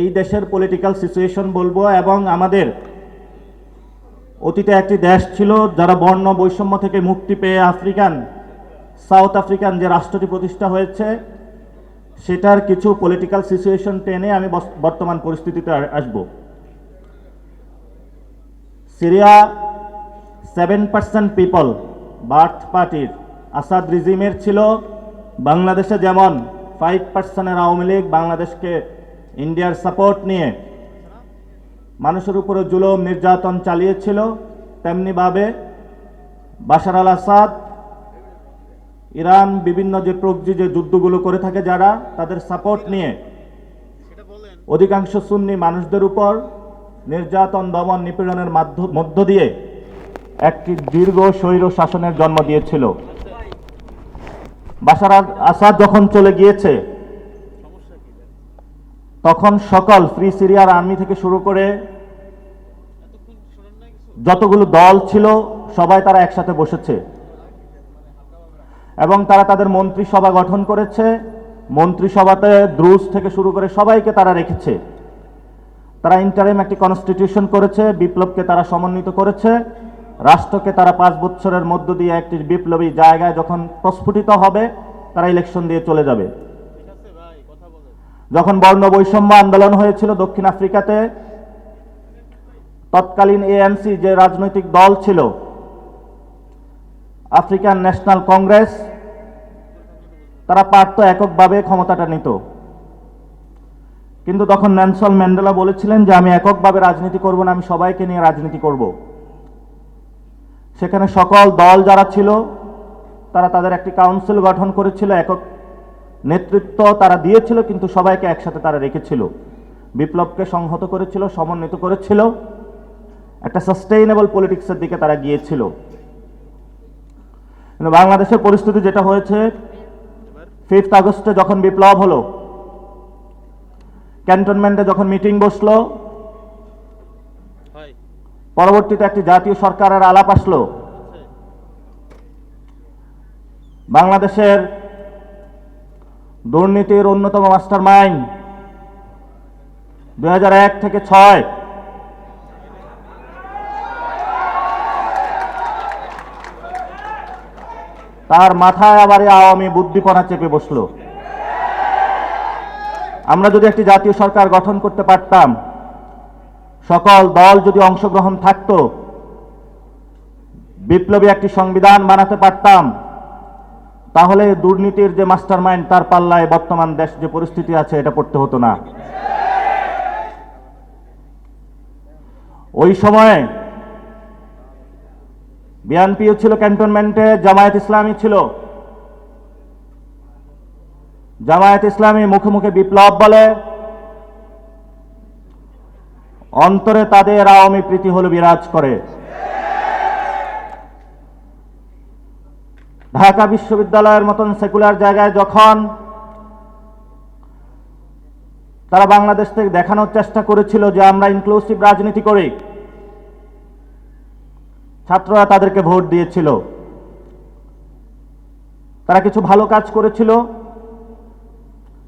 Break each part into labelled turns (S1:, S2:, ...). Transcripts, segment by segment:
S1: এই দেশের political situation বলব এবং আমাদের অতীতে একটি দেশ ছিল যারা বর্ণ বৈষম্য থেকে মুক্তি পেয়ে আফ্রিকান, সাউথ আফ্রিকান যে রাষ্ট্রটি প্রতিষ্ঠা হয়েছে, সেটার কিছু পলিটিক্যাল সিচুয়েশন টেনে আমি বর্তমান পরিস্থিতিতে আসব। Syria seven percent people Baath পার্টির আসাদ রিজিমের ছিল। বাংলাদেশে যেমন ফাইভ পার্সেন্টের আওয়ামী লীগ, বাংলাদেশকে ইন্ডিয়ার সাপোর্ট নিয়ে মানুষের উপরে জুলুম, নির্যাতন চালিয়েছিল তেমনিভাবে বাশার আল আসাদ, ইরান বিভিন্ন যে প্রক্সি যে যুদ্ধগুলো করে থাকে যারা, তাদের সাপোর্ট নিয়ে অধিকাংশ সুন্নি মানুষদের উপর নির্যাতন, দমন, নিপীড়নের মধ্য দিয়ে একটি দীর্ঘ স্বৈর শাসনের জন্ম দিয়েছিল। বাশার আসাদ যখন চলে গিয়েছে তখন সকল ফ্রি সিরিয়ার আর্মি থেকে শুরু করে যতগুলো দল ছিল, সবাই তারা একসাথে বসেছে। এবং তারা তাদের মন্ত্রিসভা গঠন করেছে। মন্ত্রিসভাতে দ্রুজ থেকে শুরু করে সবাইকে তারা রেখেছে। তারা ইন্টারিম একটি কনস্টিটিউশন করেছে, বিপ্লবকে তারা সমন্বিত করেছে। রাষ্ট্রকে তারা পাঁচ বছরের মধ্য দিয়ে একটি বিপ্লবী জায়গায় যখন প্রস্ফুটিত হবে, তারা ইলেকশন দিয়ে চলে যাবে। যখন বর্ণ বৈষম্য আন্দোলন হয়েছিল দক্ষিণ আফ্রিকাতে, তৎকালীন এএনসি যে রাজনৈতিক দল ছিল, আফ্রিকান ন্যাশনাল কংগ্রেস, তারা পারত এককভাবে ক্ষমতাটা নিত। কিন্তু তখন ন্যানসল ম্যান্ডেলা বলেছিলেন যে, আমি এককভাবে রাজনীতি করব না, আমি সবাইকে নিয়ে রাজনীতি করব। সেখানে সকল দল যারা ছিল, তারা তাদের একটি কাউন্সিল গঠন করেছিল, একক নেতৃত্ব তারা দিয়েছিল কিন্তু সবাইকে একসাথে তারা রেখেছিল। বিপ্লবকে সংহত করেছিল সমন্বিত করেছিল। একটা সাস্টেইনেবল পলিটিক্সের দিকে তারা গিয়েছিল। কিন্তু বাংলাদেশের পরিস্থিতি যেটা হয়েছে ফিফথ আগস্টে যখন বিপ্লব হলো ক্যান্টনমেন্টে যখন মিটিং বসল পরবর্তীতে একটি জাতীয় সরকারের আলাপ আসলো। বাংলাদেশের দুর্নীতির অন্যতম মাস্টার মাইন্ড দু হাজার এক থেকে ছয়। তার মাথায় আবার আওয়ামী বুদ্ধিপনা চেপে বসল। আমরা যদি একটি জাতীয় সরকার গঠন করতে পারতাম, সকল দল যদি অংশগ্রহণ থাকতো, বিপ্লবী একটি সংবিধান বানাতে পারতাম তাহলে দুর্নীতির যে মাস্টার মাইন্ড তার পাল্লায় বর্তমান দেশ যে পরিস্থিতি আছে, এটা পড়তে হতো না। ওই সময়ে বিএনপিও ছিল ক্যান্টনমেন্টে, জামায়াত ইসলামী ছিল। জামায়াত ইসলামী মুখে মুখে বিপ্লব বলে। অন্তরে তাদের আওয়ামী প্রীতি হল বিরাজ করে। ঢাকা বিশ্ববিদ্যালয়ের মতন সেকুলার জায়গায় যখন তারা বাংলাদেশ থেকে দেখানোর চেষ্টা করেছিল যে আমরা ইনক্লুসিভ রাজনীতি করি, ছাত্ররা তাদেরকে ভোট দিয়েছিল। তারা কিছু ভালো কাজ করেছিল,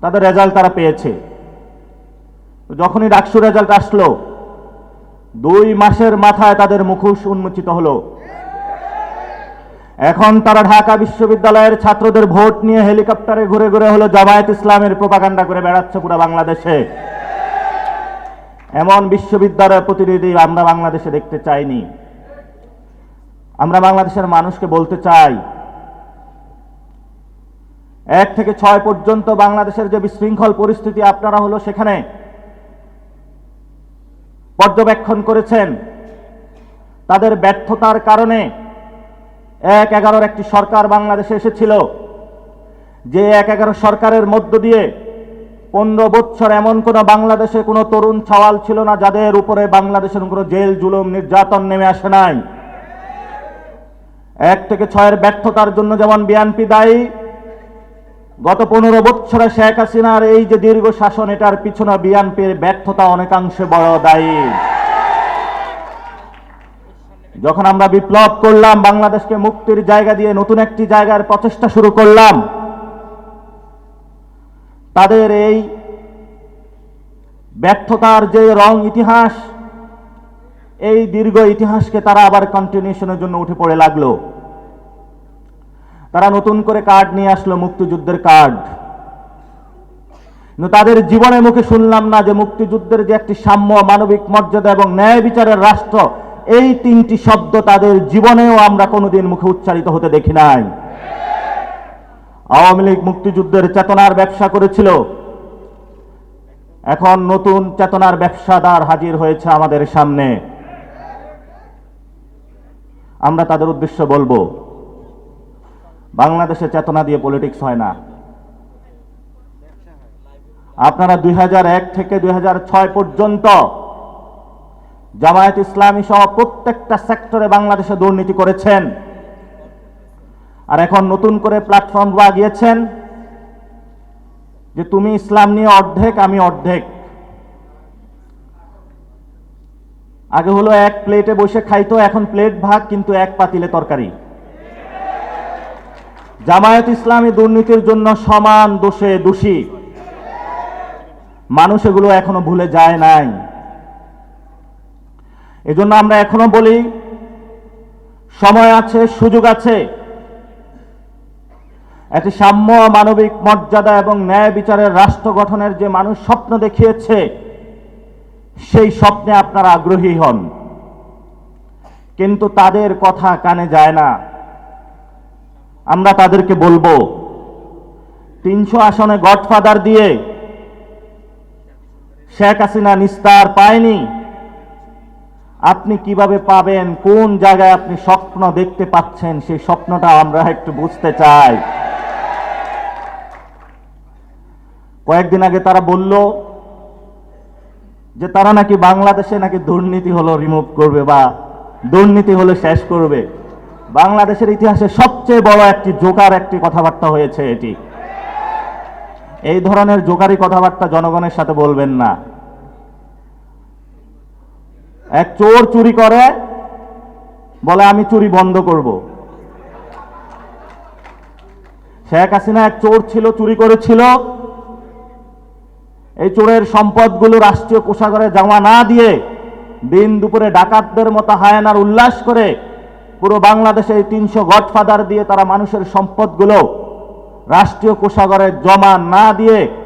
S1: তাদের রেজাল্ট তারা পেয়েছে। যখনই ডাকসু রেজাল্ট আসলো, দুই মাসের মাথায় তাদের মুখোশ উন্মোচিত হলো। এখন তারা ঢাকা বিশ্ববিদ্যালয়ের ছাত্রদের ভোট নিয়ে হেলিকপ্টারে ঘুরে ঘুরে হলো জামায়াত ইসলামের প্রপাগান্ডা করে বেড়াচ্ছে পুরো বাংলাদেশে। এমন বিশ্ববিদ্যালয়ের প্রতিনিধি আমরা বাংলাদেশে দেখতে চাইনি। আমরা বাংলাদেশের মানুষকে বলতে চাই, এক থেকে ছয় পর্যন্ত বাংলাদেশের যে বিশৃঙ্খল পরিস্থিতি আপনারা হলো সেখানে পর্যবেক্ষণ করেছেন, তাদের ব্যর্থতার কারণে এক এগারোর একটি সরকার বাংলাদেশে এসেছিল, যে এক এগারো সরকারের মধ্য দিয়ে পনেরো বছর এমন কোনো বাংলাদেশে কোনো তরুণ ছাওয়াল ছিল না যাদের উপরে বাংলাদেশের কোনো জেল, জুলুম, নির্যাতন নেমে আসে নাই। এক থেকে ছয়ের ব্যর্থতার জন্য যেমন বিএনপি দায়ী, গত পনেরো বছরে শেখ হাসিনার এই যে দীর্ঘ শাসন, এটার পিছনে বিএনপির ব্যর্থতা অনেকাংশে বড় দায়ী। যখন আমরা বিপ্লব করলাম, বাংলাদেশকে মুক্তির জায়গা দিয়ে নতুন একটি জায়গার প্রচেষ্টা শুরু করলাম, তাদের এই ব্যর্থতার যে রং ইতিহাস, এই দীর্ঘ ইতিহাসকে তারা আবার কন্টিনিউশনের জন্য উঠে পড়ে লাগল। তারা নতুন করে কার্ড নিয়ে আসলো, মুক্তিযুদ্ধের কার্ড তাদের জীবনের মুখে শুনলাম না যে মুক্তিযুদ্ধের যে একটি সাম্য, মানবিক মর্যাদা এবং ন্যায় বিচারের রাষ্ট্র এই তিনটি শব্দ তাদের জীবনেও আমরা কোনোদিন মুখে উচ্চারিত হতে দেখি নাই। আওয়ামী লীগ মুক্তিযুদ্ধের চেতনার ব্যবসা করেছিল। এখন নতুন চেতনার ব্যবসাদার হাজির হয়েছে আমাদের সামনে। আমরা তাদের উদ্দেশ্য বলব, বাংলাদেশে চেতনা দিয়ে পলিটিক্স হয় না। আপনারা দুই হাজার এক থেকে দুই হাজার ছয় পর্যন্ত জামায়াত ইসলামী সহ প্রত্যেকটা সেক্টরে বাংলাদেশে দুর্নীতি করেছেন। আর এখন নতুন করে প্ল্যাটফর্ম গিয়েছেন যে তুমি ইসলাম নিয়ে অর্ধেক, আমি অর্ধেক। আগে হলো এক প্লেটে বসে খাইতো, এখন প্লেট ভাগ, কিন্তু এক পাতিলে তরকারি। জামায়াত ইসলামী দুর্নীতির জন্য সমান দোষে দোষী। মানুষ এগুলো এখনও ভুলে যায় নাই। এজন্য আমরা এখনও বলি, সময় আছে, সুযোগ আছে। একটি সাম্য মানবিক মর্যাদা এবং ন্যায় বিচারের রাষ্ট্র গঠনের যে মানুষ স্বপ্ন দেখিয়েছে, সেই স্বপ্নে আপনারা আগ্রহী হন। কিন্তু তাদের কথা কানে যায় না। আমরা তাদেরকে বলব, তিনশো আসনে গডফাদার দিয়ে শেখ হাসিনা নিস্তার পায়নি। আপনি কীভাবে পাবেন? কোন জায়গায় আপনি স্বপ্ন দেখতে পাচ্ছেন? সেই স্বপ্নটা আমরা একটু বুঝতে চাই। কয়েকদিন আগে তারা বলল যে তারা নাকি বাংলাদেশে নাকি দুর্নীতি হলো রিমুভ করবে বা দুর্নীতি হলে শেষ করবে। বাংলাদেশের ইতিহাসে সবচেয়ে বড় একটি জোকার একটি কথাবার্তা হয়েছে এটি। এই ধরনের জোকারি কথাবার্তা জনগণের সাথে বলবেন না। এক চোর চুরি করে, বলে, আমি চুরি বন্ধ করব। শেখ হাসিনা এক চোর ছিল, চুরি করেছিল। এই চোরের সম্পদগুলো রাষ্ট্রীয় কোষাগারে জমা না দিয়ে দিন দুপুরে ডাকাতদের মতো হায়ানার উল্লাস করে পুরো বাংলাদেশে এই তিনশো গডফাদার দিয়ে তারা মানুষের সম্পদগুলো রাষ্ট্রীয় কোষাগারে জমা না দিয়ে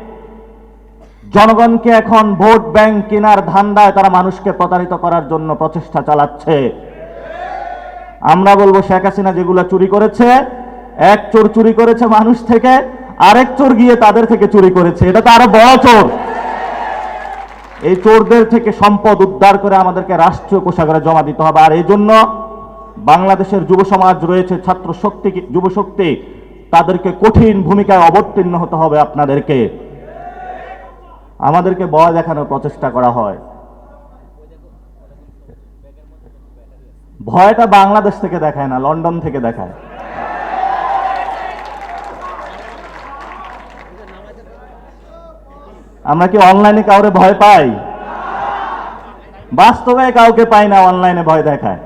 S1: জনগণকে এখন ভোট ব্যাংক কেনার ধান্দায় তারা মানুষকে প্রতারিত করার জন্য প্রচেষ্টা চালাচ্ছে। আমরা বলব শেখ হাসিনা যেগুলো চুরি করেছে, এক চোর চুরি করেছে মানুষ থেকে, আরেক চোর গিয়ে তাদের থেকে চুরি করেছে। এটা তো আরও বড় চোর। এই চোরদের থেকে সম্পদ উদ্ধার করে আমাদেরকে রাষ্ট্রীয় কোষাগারে জমা দিতে হবে। আর এই জন্য বাংলাদেশের যুব সমাজ রয়েছে ছাত্র শক্তি যুব শক্তি তাদেরকে কঠিন ভূমিকায় অবতীর্ণ হতে হবে আপনাদেরকে। আমাদেরকে ভয় দেখানোর প্রচেষ্টা করা হয়। ভয়টা বাংলাদেশ থেকে দেখায় না, লন্ডন থেকে দেখায়। আমরা কি অনলাইনে কাউরে ভয় পাই? বাস্তবে কাউকে পাই না, অনলাইনে ভয় দেখায়।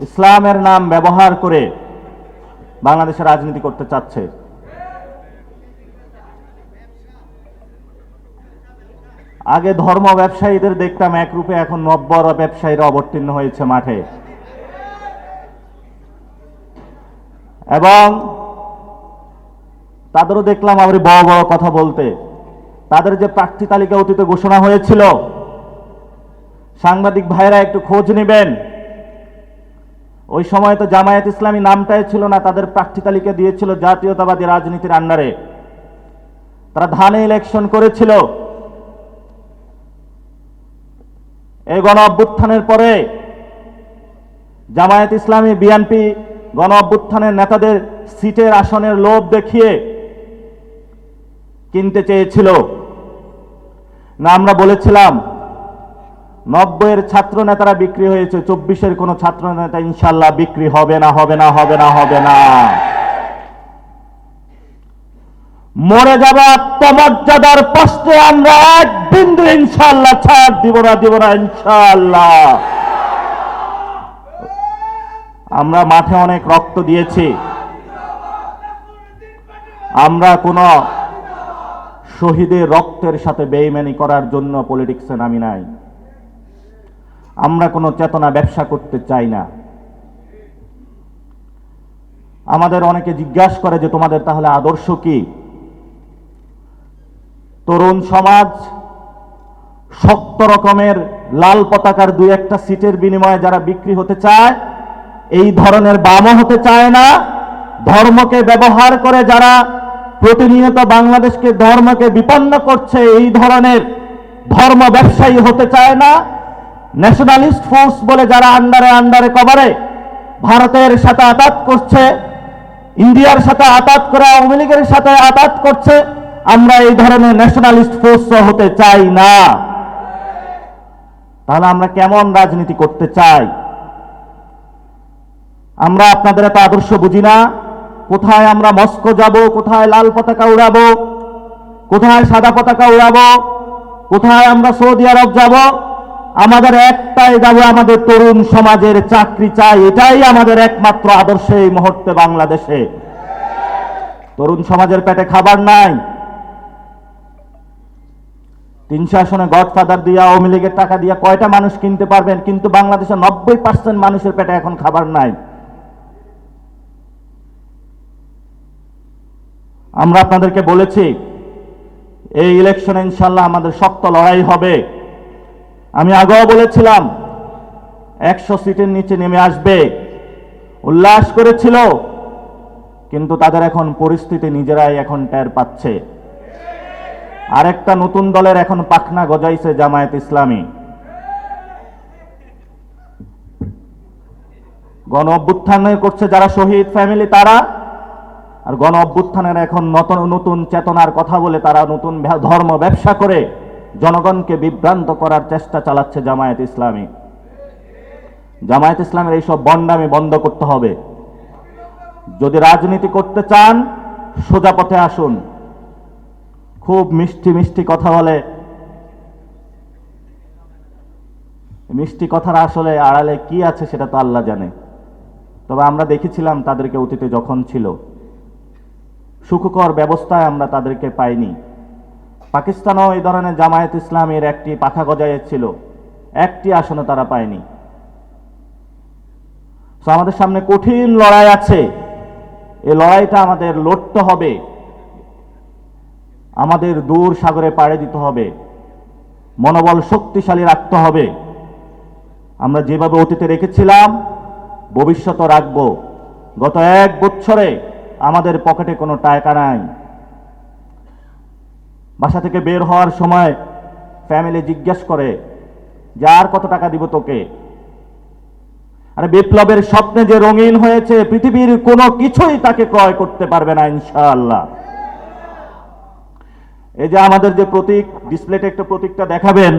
S1: ইসলামের নাম ব্যবহার করে বাংলাদেশে রাজনীতি করতে চাচ্ছে। আগে ধর্ম ব্যবসায়ীদের দেখতাম একরূপে এখন নব্বর ব্যবসায়ীরা অবতীর্ণ হয়েছে মাঠে। এবং তাদেরও দেখলাম আবার বড় বড় কথা বলতে। তাদের যে প্রার্থী তালিকা অতীতে ঘোষণা হয়েছিল, সাংবাদিক ভাইরা একটু খোঁজ নেবেন। ওই সময় তো জামায়াত ইসলামী নামটাই ছিল না, তাদের প্রার্থী দিয়েছিল জাতীয়তাবাদী রাজনীতির আন্ডারে। তারা ধানে ইলেকশন করেছিল। এই গণ অভ্যুত্থানের পরে জামায়াত ইসলামী, বিএনপি গণ অভ্যুত্থানের নেতাদের সিটের আসনের লোভ দেখিয়ে কিনতে চেয়েছিল। না, আমরা বলেছিলাম নব্বইয়ের ছাত্র নেতারা বিক্রি হয়েছে, চব্বিশের কোন ছাত্র নেতা ইনশাল্লাহ বিক্রি হবে না হবে না হবে না হবে না। মরে যাব আত্মমর্যাদার প্রশ্নে আমরা এক বিন্দু ইনশাল্লাহ ছাড় দিব না দিব না ইনশাল্লাহ। আমরা মাঠে অনেক রক্ত দিয়েছি। আমরা কোন শহীদের রক্তের সাথে বেইমানি করার জন্য পলিটিক্সে নামি নাই। আমরা কোনো চেতনা ব্যবসা করতে চাই না। আমাদের অনেকে জিজ্ঞাসা করে যে তোমাদের তাহলে আদর্শ কি? তরুণ সমাজ শক্ত রকমের লাল পতাকার দুই একটা সিটের বিনিময়ে যারা বিক্রি হতে চায়, এই ধরনের বামও হতে চায় না। ধর্মকে ব্যবহার করে যারা প্রতিনিয়ত বাংলাদেশকে ধর্মকে বিপন্ন করছে, এই ধরনের ধর্ম ব্যবসায়ী হতে চায় না। ন্যাশনালিস্ট ফোর্স বলে যারা আন্ডারে আন্ডারে কভারে ভারতের সাথে আঘাত করছে, ইন্ডিয়ার সাথে আঘাত করে, আওয়ামী লীগের সাথে আঘাত করছে, আমরা এই ধরনের ন্যাশনালিস্ট ফোর্স হতে চাই না। তাহলে আমরা কেমন রাজনীতি করতে চাই? আমরা আপনাদের এত আদর্শ বুঝি না। কোথায় আমরা মস্কো যাব, কোথায় লাল পতাকা উড়াবো, কোথায় সাদা পতাকা উড়াবো, কোথায় আমরা সৌদি আরব যাব আমাদের একটাই যাব আমাদের তরুণ সমাজের চাকরি চাই। এটাই আমাদের একমাত্র আদর্শ এই মুহূর্তে বাংলাদেশে। তরুণ সমাজের পেটে খাবার নাই। তিনশো আসনে গডফাদার দিয়ে, আওয়ামী লীগের টাকা দিয়ে কয়টা মানুষ কিনতে পারবেন? কিন্তু বাংলাদেশের নব্বই পার্সেন্ট মানুষের পেটে এখন খাবার নাই। আমরা আপনাদেরকে বলেছি, এই ইলেকশনে ইনশাল্লাহ আমাদের শক্ত লড়াই হবে। আমি আগেও বলেছিলাম, একশো সিটের নিচে নেমে আসবে। উল্লাস করেছিল, কিন্তু তাদের এখন পরিস্থিতি নিজেরাই এখন টের পাচ্ছে। আরেকটা নতুন দলের এখন পাখনা গজাইছে জামায়াত ইসলামী। গণ অভ্যুত্থানে করছে যারা শহীদ ফ্যামিলি তারা, আর গণ অভ্যুত্থানের এখন নতুন নতুন চেতনার কথা বলে তারা নতুন ধর্ম ব্যবসা করে। জনগণকে বিভ্রান্ত করার চেষ্টা চালাচ্ছে জামায়াত ইসলামী। জামায়াত ইসলামের এইসব বন্ডামি বন্ধ করতে হবে। যদি রাজনীতি করতে চান, সোজা পথে আসুন। খুব মিষ্টি মিষ্টি কথা বলে। মিষ্টি কথার আসলে আড়ালে কি আছে সেটা তো আল্লাহ জানে। তবে আমরা দেখেছিলাম তাদেরকে অতীতে যখন ছিল। সুখকর ব্যবস্থায় আমরা তাদেরকে পাইনি। পাকিস্তানও এই ধরনের জামায়াত ইসলামের একটি পাখা গজাইয়েছিল একটি আসনে তারা পায়নি। So, আমাদের সামনে কঠিন লড়াই আছে। এই লড়াইটা আমাদের লড়তে হবে। আমাদের দূর সাগরে পাড়ে দিতে হবে। মনোবল শক্তিশালী রাখতে হবে। আমরা যেভাবে অতীতে রেখেছিলাম ভবিষ্যতে রাখব। গত এক বছরে আমাদের পকেটে কোনো টাকা নাই। বাসা থেকে বের হওয়ার সময় ফ্যামিলি জিজ্ঞেস করে যে আর কত টাকা দিব তোকে? আরে বিপ্লবের স্বপ্নে যে রঙিন হয়েছে, পৃথিবীর কোনো কিছুই তাকে ক্রয় করতে পারবে না, ইনশাআল্লাহ। এই যে আমাদের যে প্রতীক, ডিসপ্লেতে একটা প্রতীকটা দেখাবেন।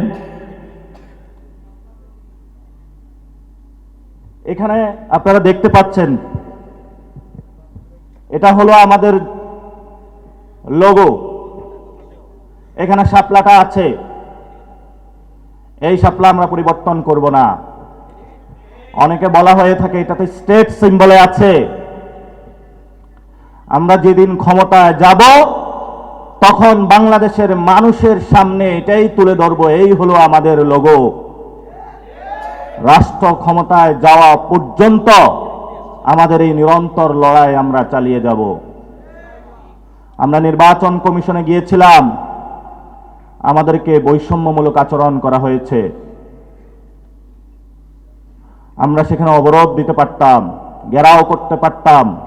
S1: এখানে আপনারা দেখতে পাচ্ছেন, এটা হলো আমাদের লোগো এখানে শাপলাটা আছে। এই শাপলা আমরা পরিবর্তন করব না। অনেকে বলা হয়ে থাকে, এটাতে স্টেট সিম্বলে আছে। আমরা যেদিন ক্ষমতায় যাব, তখন বাংলাদেশের মানুষের সামনে এটাই তুলে ধরবো, এই হলো আমাদের লোগো রাষ্ট্র ক্ষমতায় যাওয়া পর্যন্ত আমাদের এই নিরন্তর লড়াই আমরা চালিয়ে যাব। আমরা নির্বাচন কমিশনে গিয়েছিলাম। আমাদেরকে বৈষম্যমূলক আচরণ করা হয়েছে। আমরা সেখানে অবরোধ দিতে পারতাম, ঘেরাও করতে পারতাম,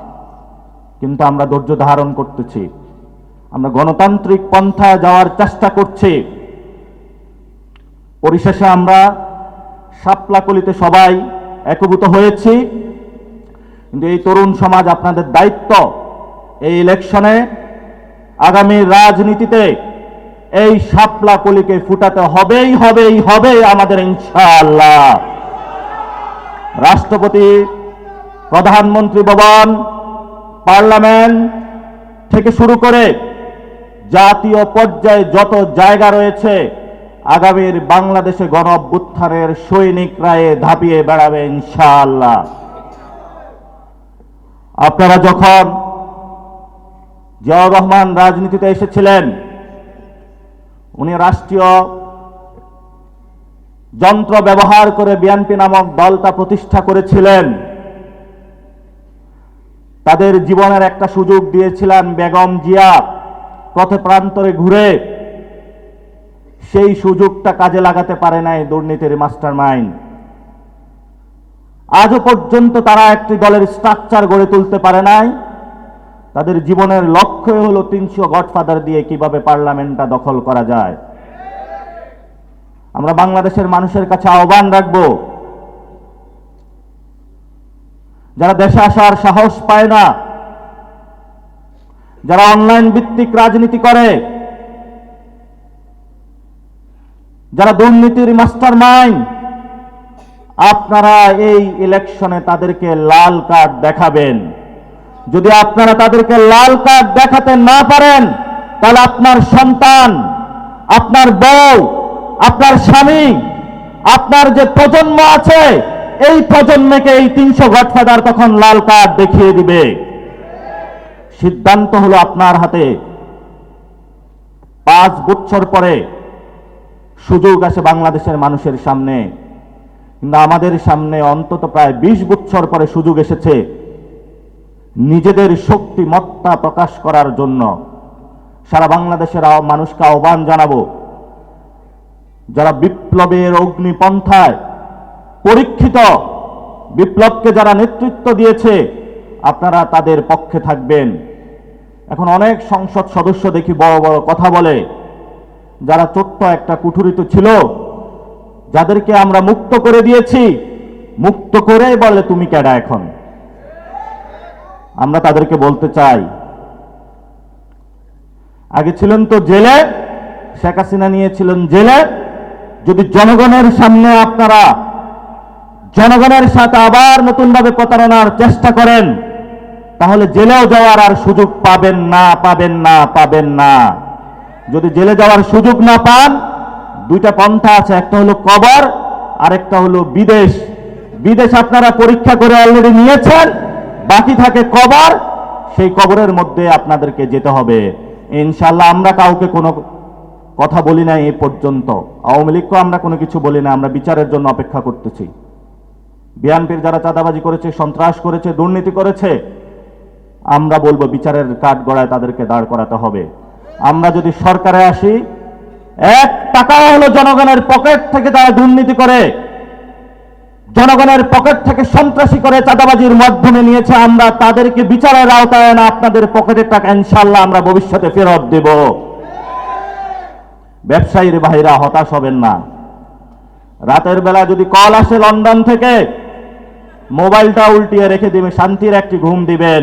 S1: কিন্তু আমরা ধৈর্য ধারণ করতেছি। আমরা গণতান্ত্রিক পন্থায় যাওয়ার চেষ্টা করছি। পরিশেষে আমরা সাপলাকলিতে সবাই একভূত হয়েছি। কিন্তু এই তরুণ সমাজ আপনাদের দায়িত্ব। এই ইলেকশনে আগামী রাজনীতিতে এই শাপলা কলিকে ফুটাতে হবেই হবেই হবে আমাদের ইনশাআল্লাহ। রাষ্ট্রপতি, প্রধানমন্ত্রী ভবন, পার্লামেন্ট থেকে শুরু করে জাতীয় পর্যায়ে যত জায়গা রয়েছে, আগামীর বাংলাদেশে গণ অভ্যুত্থানের সৈনিক রায়ে ধাপিয়ে বেড়াবে ইনশাআল্লাহ। আপনারা যখন জিয়াউর রহমান রাজনীতিতে এসেছিলেন উনি রাষ্ট্রীয় যন্ত্র ব্যবহার করে বিএনপি নামক দলটা প্রতিষ্ঠা করেছিলেন। তাদের জীবনের একটা সুযোগ দিয়েছিলেন বেগম জিয়া, পথে প্রান্তরে ঘুরে। সেই সুযোগটা কাজে লাগাতে পারে নাই দুর্নীতির মাস্টার মাইন্ড আজও পর্যন্ত তারা একটি দলের স্ট্রাকচার গড়ে তুলতে পারে নাই। তাদের জীবনের লক্ষ্য হলো তিনশো গডফাদার দিয়ে কীভাবে পার্লামেন্টটা দখল করা যায়। আমরা বাংলাদেশের মানুষের কাছে আহ্বান রাখব, যারা দেশে আসার সাহস পায় না, যারা অনলাইন ভিত্তিক রাজনীতি করে, যারা দুর্নীতির মাস্টার মাইন্ড আপনারা এই ইলেকশনে তাদেরকে লাল কার্ড দেখাবেন। যদি আপনারা তাদেরকে লাল কার্ড দেখাতে না পারেন, তাহলে আপনার সন্তান, আপনার বউ, আপনার স্বামী, আপনার যে প্রজন্ম আছে, এই প্রজন্মকে এই তিনশো গডফাদার তখন লাল কার্ড দেখিয়ে দিবে। সিদ্ধান্ত হলো আপনার হাতে। পাঁচ বছর পরে সুযোগ আসে বাংলাদেশের মানুষের সামনে। কিন্তু আমাদের সামনে অন্তত প্রায় বিশ বছর পরে সুযোগ এসেছে। নিজেদের শক্তিমত্তা প্রকাশ করার জন্য সারা বাংলাদেশের মানুষকে আহ্বান জানাব, যারা বিপ্লবের অগ্নিপন্থায় পরীক্ষিত, বিপ্লবকে যারা নেতৃত্ব দিয়েছে, আপনারা তাদের পক্ষে থাকবেন। এখন অনেক সংসদ সদস্য দেখি বড় বড় কথা বলে, যারা ছোট্ট একটা কুঠুরিতে ছিল, যাদেরকে আমরা মুক্ত করে দিয়েছি, মুক্ত করে বলে, তুমি কেডা এখন? আমরা তাদেরকে বলতে চাই। আগে ছিলেন তো জেলে, শেখ হাসিনা নিয়েছিলেন জেলে। যদি জনগণের সামনে আপনারা জনগণের সাথে আবার নতুনভাবে প্রতারণার চেষ্টা করেন, তাহলে জেলেও যাওয়ার আর সুযোগ পাবেন না পাবেন না পাবেন না। যদি জেলে যাওয়ার সুযোগ না পান, দুইটা পন্থা আছে, একটা হলো কবর আর একটা হলো বিদেশ। বিদেশ আপনারা পরীক্ষা করে অলরেডি নিয়েছেন। বাকি থাকে কবর, সেই কবরের মধ্যে আপনাদেরকে যেতে হবে। ইনশাল্লাহ আমরা কাউকে কোনো কথা বলি না এই পর্যন্ত। আওয়ামী লীগকেও আমরা কোনো কিছু বলি না, আমরা বিচারের জন্য অপেক্ষা করতেছি। বিএনপির যারা চাঁদাবাজি করেছে, সন্ত্রাস করেছে, দুর্নীতি করেছে, আমরা বলব বিচারের কাঠ গড়ায় তাদেরকে দাঁড় করাতে হবে। আমরা যদি সরকারে আসি, এক টাকা হলো জনগণের পকেট থেকে তারা দুর্নীতি করে। জনগণের পকেট থেকে সন্ত্রাসী করে চাঁদাবাজির মাধ্যমে নিয়েছে আমরা, তাদেরকে বিচারের আওতায় না আপনাদের পকেটের টাকা ইনশাল্লাহ আমরা ভবিষ্যতে ফেরত দেব। ব্যবসায়ীর ভাইরা হতাশ হবেন না। রাতের বেলা যদি কল আসে লন্ডন থেকে, মোবাইলটা উল্টিয়ে রেখে দিবে, শান্তির একটি ঘুম দিবেন।